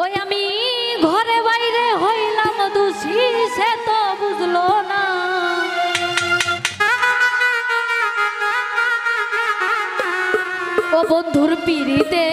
ওই আমি ঘরে বাইরে হইলাম দোষী সে তো বুঝলো না। ও বন্ধুর পিড়িতে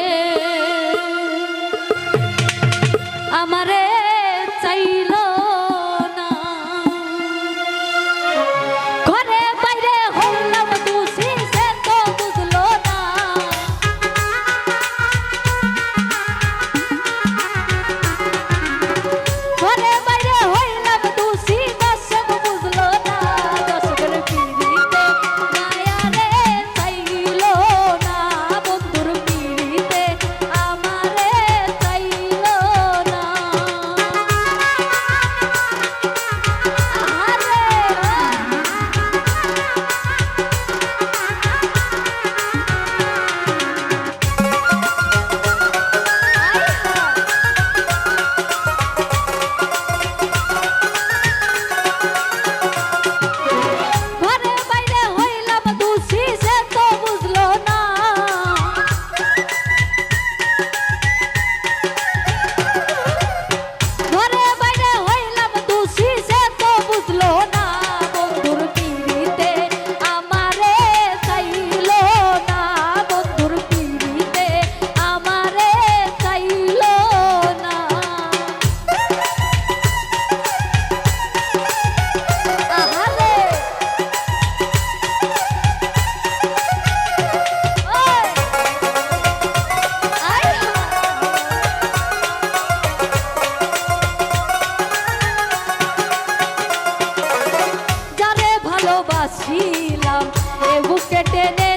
ভালোবাসিলাম। এ বুকে টেনে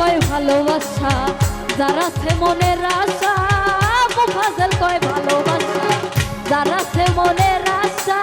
কয় ভালোবাসা যারা সে মনের আশা মুফাজল কয় ভালোবাসা যারা সে মনের আশা।